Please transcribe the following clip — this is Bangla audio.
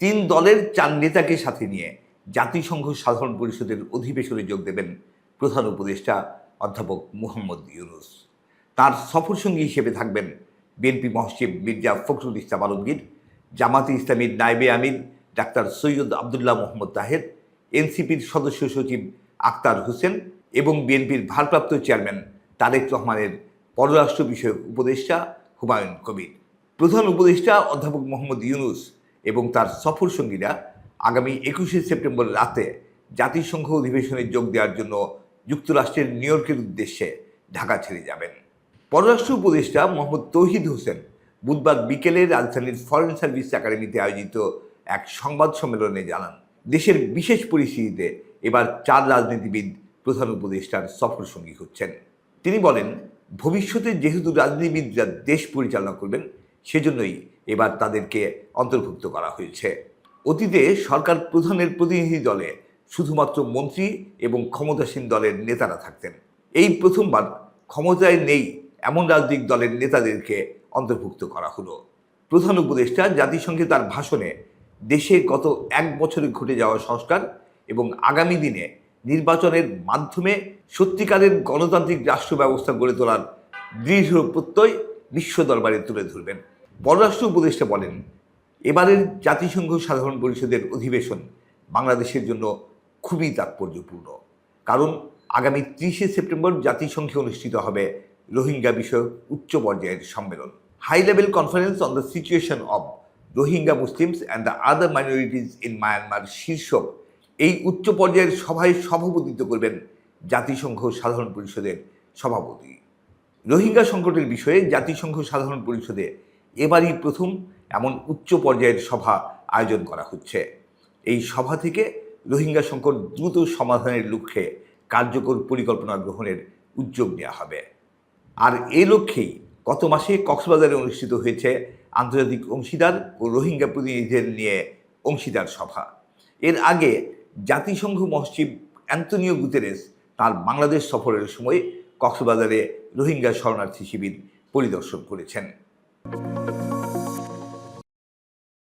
তিন দলের চার নেতাকে সাথে নিয়ে জাতিসংঘ সাধারণ পরিষদের অধিবেশনে যোগ দেবেন প্রধান উপদেষ্টা অধ্যাপক মুহম্মদ ইউনুস। তার সফরসঙ্গী হিসেবে থাকবেন বিএনপি মহাসচিব মির্জা ফখরুল ইসলাম আলমগীর, জামাতে ইসলামীর নাইবে আমির ডাক্তার সৈয়দ আবদুল্লাহ মোহাম্মদ তাহের, এনসিপির সদস্য সচিব আক্তার হোসেন এবং বিএনপির ভারপ্রাপ্ত চেয়ারম্যান তারেক রহমানের পররাষ্ট্র বিষয়ক উপদেষ্টা হুমায়ুন কবির। প্রধান উপদেষ্টা অধ্যাপক মোহাম্মদ ইউনুস এবং তার সফর সঙ্গীরা আগামী একুশে সেপ্টেম্বর রাতে জাতিসংঘ অধিবেশনে যোগ দেওয়ার জন্য যুক্তরাষ্ট্রের নিউ ইয়র্কের উদ্দেশ্যে ঢাকা ছেড়ে যাবেন। পররাষ্ট্র উপদেষ্টা মোহাম্মদ তৌহিদ হোসেন বুধবার বিকেলে রাজধানীর ফরেন সার্ভিস একাডেমিতে আয়োজিত এক সংবাদ সম্মেলনে জানান, দেশের বিশেষ পরিস্থিতিতে এবার চার রাজনীতিবিদ প্রধান উপদেষ্টার সফর সঙ্গী হচ্ছেন। তিনি বলেন, ভবিষ্যতে যেহেতু রাজনীতিবিদরা দেশ পরিচালনা করবেন সেজন্যই এবার তাদেরকে অন্তর্ভুক্ত করা হয়েছে। অতীতে সরকার প্রধানের প্রতিনিধি দলে শুধুমাত্র মন্ত্রী এবং ক্ষমতাসীন দলের নেতারা থাকতেন। এই প্রথমবার ক্ষমতায় নেই এমন রাজনৈতিক দলের নেতাদেরকে অন্তর্ভুক্ত করা হলো। প্রধান উপদেষ্টা জাতিসংঘে তার ভাষণে দেশে গত এক বছরে ঘটে যাওয়া সংস্কার এবং আগামী দিনে নির্বাচনের মাধ্যমে সত্যিকারের গণতান্ত্রিক রাষ্ট্র ব্যবস্থা গড়ে তোলার দৃঢ় প্রত্যয় বিশ্ব দরবারে তুলে ধরবেন। পররাষ্ট্র উপদেষ্টা বলেন, এবারের জাতিসংঘ সাধারণ পরিষদের অধিবেশন বাংলাদেশের জন্য খুবই তাৎপর্যপূর্ণ। কারণ আগামী ত্রিশে সেপ্টেম্বর জাতিসংঘে অনুষ্ঠিত হবে রোহিঙ্গা বিষয়ক উচ্চ পর্যায়ের সম্মেলন। High level conference on the situation of Rohingya Muslims and the other minorities in Myanmar শীর্ষক এই উচ্চ পর্যায়ের সভায় সভাপতিত্ব করবেন জাতিসংঘ সাধারণ পরিষদের সভাপতি। রোহিঙ্গা সংকটের বিষয়ে জাতিসংঘ সাধারণ পরিষদে এবারই প্রথম এমন উচ্চ পর্যায়ের সভা আয়োজন করা হচ্ছে। এই সভা থেকে রোহিঙ্গা সংকট দ্রুত সমাধানের লক্ষ্যে কার্যকর পরিকল্পনা গ্রহণের উদ্যোগ নেওয়া হবে। আর এ লক্ষ্যেই গত মাসে কক্সবাজারে অনুষ্ঠিত হয়েছে আন্তর্জাতিক অংশীদার ও রোহিঙ্গা প্রতিনিধিদের নিয়ে অংশীদার সভা। এর আগে জাতিসংঘ মসজিদ অ্যান্তনিও গুতেরেস তার বাংলাদেশ সফরের সময় কক্সবাজারে রোহিঙ্গা শরণার্থী শিবির পরিদর্শন করেছেন। Thank you.